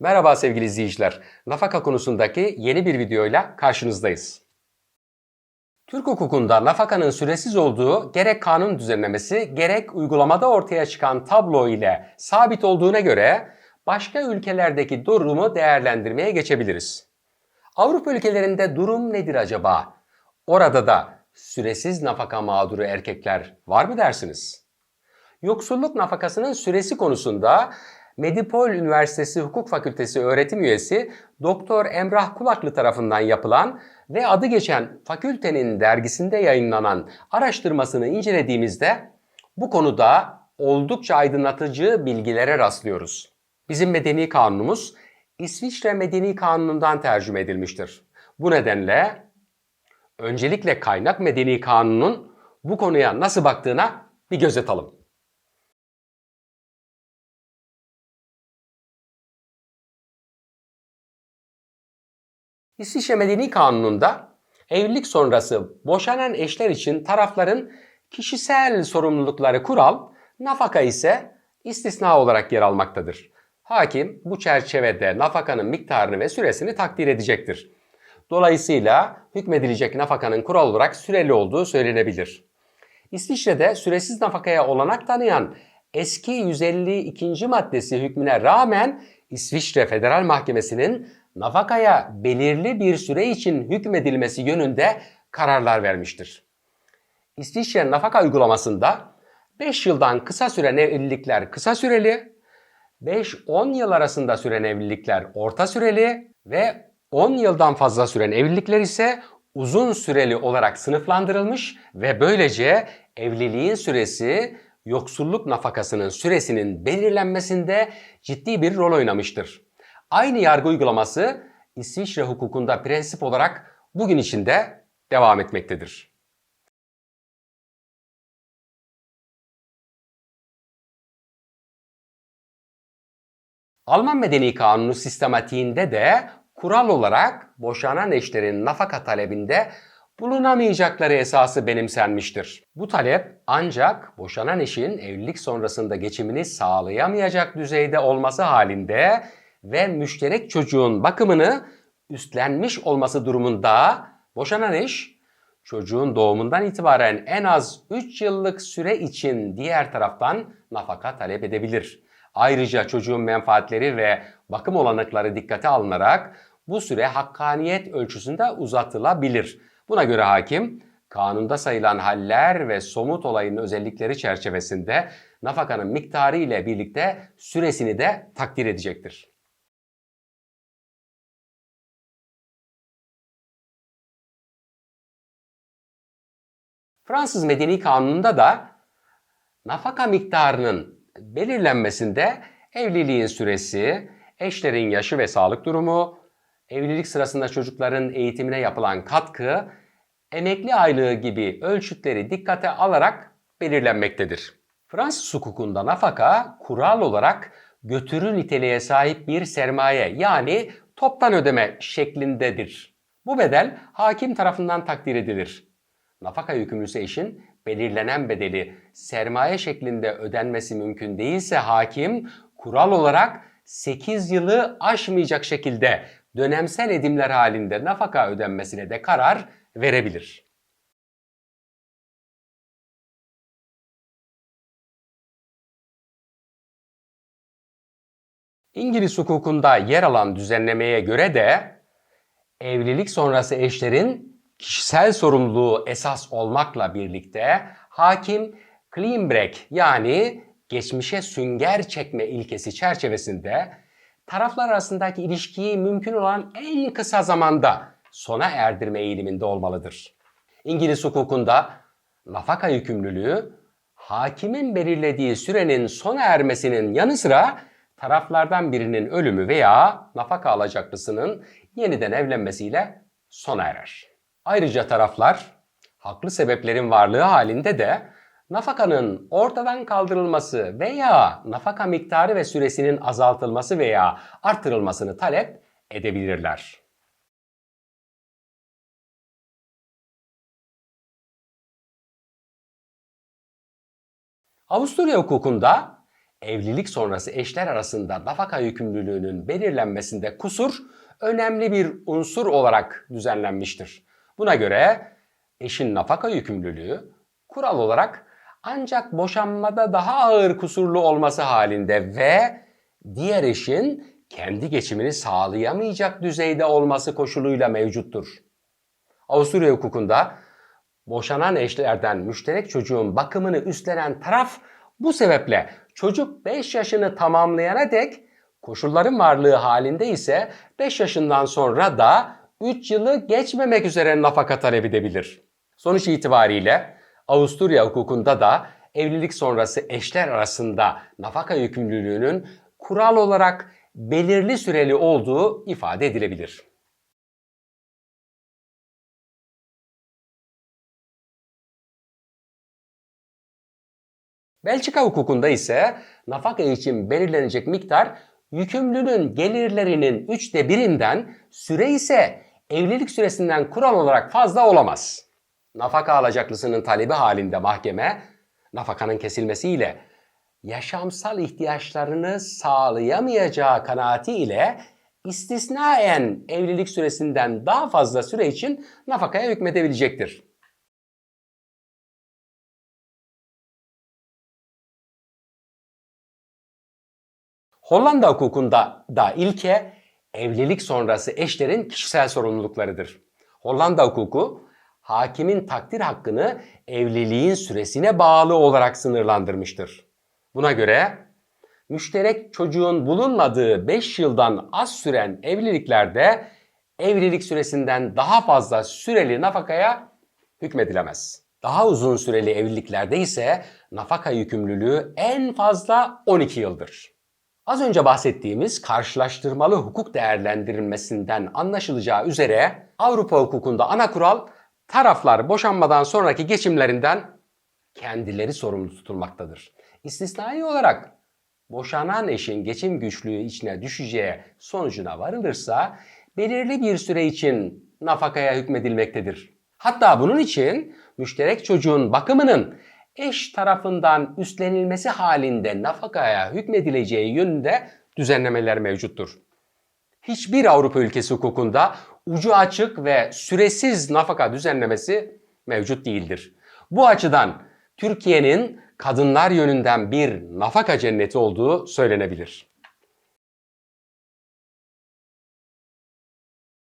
Merhaba sevgili izleyiciler. Nafaka konusundaki yeni bir videoyla karşınızdayız. Türk hukukunda nafakanın süresiz olduğu gerek kanun düzenlemesi gerek uygulamada ortaya çıkan tablo ile sabit olduğuna göre başka ülkelerdeki durumu değerlendirmeye geçebiliriz. Avrupa ülkelerinde durum nedir acaba? Orada da süresiz nafaka mağduru erkekler var mı dersiniz? Yoksulluk nafakasının süresi konusunda Medipol Üniversitesi Hukuk Fakültesi öğretim üyesi Doktor Emrah Kulaklı tarafından yapılan ve adı geçen fakültenin dergisinde yayınlanan araştırmasını incelediğimizde bu konuda oldukça aydınlatıcı bilgilere rastlıyoruz. Bizim medeni kanunumuz İsviçre Medeni Kanunu'ndan tercüme edilmiştir. Bu nedenle öncelikle kaynak medeni kanunun bu konuya nasıl baktığına bir göz atalım. İsviçre Medeni Kanunu'nda evlilik sonrası boşanan eşler için tarafların kişisel sorumlulukları kural, nafaka ise istisna olarak yer almaktadır. Hakim bu çerçevede nafakanın miktarını ve süresini takdir edecektir. Dolayısıyla hükmedilecek nafakanın kural olarak süreli olduğu söylenebilir. İsviçre'de süresiz nafakaya olanak tanıyan eski 152. maddesi hükmüne rağmen İsviçre Federal Mahkemesi'nin nafakaya belirli bir süre için hükmedilmesi yönünde kararlar vermiştir. İsviçre nafaka uygulamasında 5 yıldan kısa süren evlilikler kısa süreli, 5-10 yıl arasında süren evlilikler orta süreli ve 10 yıldan fazla süren evlilikler ise uzun süreli olarak sınıflandırılmış ve böylece evliliğin süresi yoksulluk nafakasının süresinin belirlenmesinde ciddi bir rol oynamıştır. Aynı yargı uygulaması İsviçre hukukunda prensip olarak bugün içinde devam etmektedir. Alman Medeni Kanunu sistematiğinde de kural olarak boşanan eşlerin nafaka talebinde bulunamayacakları esası benimsenmiştir. Bu talep ancak boşanan eşin evlilik sonrasında geçimini sağlayamayacak düzeyde olması halinde ve müşterek çocuğun bakımını üstlenmiş olması durumunda boşanan eş çocuğun doğumundan itibaren en az 3 yıllık süre için diğer taraftan nafaka talep edebilir. Ayrıca çocuğun menfaatleri ve bakım olanakları dikkate alınarak bu süre hakkaniyet ölçüsünde uzatılabilir. Buna göre hakim kanunda sayılan haller ve somut olayın özellikleri çerçevesinde nafakanın miktarı ile birlikte süresini de takdir edecektir. Fransız Medeni Kanunu'nda da nafaka miktarının belirlenmesinde evliliğin süresi, eşlerin yaşı ve sağlık durumu, evlilik sırasında çocukların eğitimine yapılan katkı, emekli aylığı gibi ölçütleri dikkate alarak belirlenmektedir. Fransız hukukunda nafaka kural olarak götürü niteliğe sahip bir sermaye yani toptan ödeme şeklindedir. Bu bedel hakim tarafından takdir edilir. Nafaka yükümlüsü eşin belirlenen bedeli sermaye şeklinde ödenmesi mümkün değilse hakim kural olarak 8 yılı aşmayacak şekilde dönemsel edimler halinde nafaka ödenmesine de karar verebilir. İngiliz hukukunda yer alan düzenlemeye göre de evlilik sonrası eşlerin kişisel sorumluluğu esas olmakla birlikte hakim clean break yani geçmişe sünger çekme ilkesi çerçevesinde taraflar arasındaki ilişkiyi mümkün olan en kısa zamanda sona erdirme eğiliminde olmalıdır. İngiliz hukukunda nafaka yükümlülüğü hakimin belirlediği sürenin sona ermesinin yanı sıra taraflardan birinin ölümü veya nafaka alacaklısının yeniden evlenmesiyle sona erer. Ayrıca taraflar haklı sebeplerin varlığı halinde de nafakanın ortadan kaldırılması veya nafaka miktarı ve süresinin azaltılması veya artırılmasını talep edebilirler. Avusturya hukukunda evlilik sonrası eşler arasında nafaka yükümlülüğünün belirlenmesinde kusur önemli bir unsur olarak düzenlenmiştir. Buna göre eşin nafaka yükümlülüğü kural olarak ancak boşanmada daha ağır kusurlu olması halinde ve diğer eşin kendi geçimini sağlayamayacak düzeyde olması koşuluyla mevcuttur. Avusturya hukukunda boşanan eşlerden müşterek çocuğun bakımını üstlenen taraf bu sebeple çocuk 5 yaşını tamamlayana dek koşulların varlığı halinde ise 5 yaşından sonra da 3 yılı geçmemek üzere nafaka talep edebilir. Sonuç itibariyle Avusturya hukukunda da evlilik sonrası eşler arasında nafaka yükümlülüğünün kural olarak belirli süreli olduğu ifade edilebilir. Belçika hukukunda ise nafaka için belirlenecek miktar yükümlünün gelirlerinin üçte birinden, süre ise evlilik süresinden kural olarak fazla olamaz. Nafaka alacaklısının talebi halinde mahkeme, nafakanın kesilmesiyle yaşamsal ihtiyaçlarını sağlayamayacağı kanaati ile istisnaen evlilik süresinden daha fazla süre için nafakaya hükmedebilecektir. Hollanda hukukunda da ilke evlilik sonrası eşlerin kişisel sorumluluklarıdır. Hollanda hukuku hakimin takdir hakkını evliliğin süresine bağlı olarak sınırlandırmıştır. Buna göre müşterek çocuğun bulunmadığı 5 yıldan az süren evliliklerde evlilik süresinden daha fazla süreli nafakaya hükmedilemez. Daha uzun süreli evliliklerde ise nafaka yükümlülüğü en fazla 12 yıldır. Az önce bahsettiğimiz karşılaştırmalı hukuk değerlendirilmesinden anlaşılacağı üzere Avrupa hukukunda ana kural taraflar boşanmadan sonraki geçimlerinden kendileri sorumlu tutulmaktadır. İstisnai olarak boşanan eşin geçim güçlüğü içine düşeceği sonucuna varılırsa belirli bir süre için nafakaya hükmedilmektedir. Hatta bunun için müşterek çocuğun bakımının eş tarafından üstlenilmesi halinde nafakaya hükmedileceği yönünde düzenlemeler mevcuttur. Hiçbir Avrupa ülkesi hukukunda ucu açık ve süresiz nafaka düzenlemesi mevcut değildir. Bu açıdan Türkiye'nin kadınlar yönünden bir nafaka cenneti olduğu söylenebilir.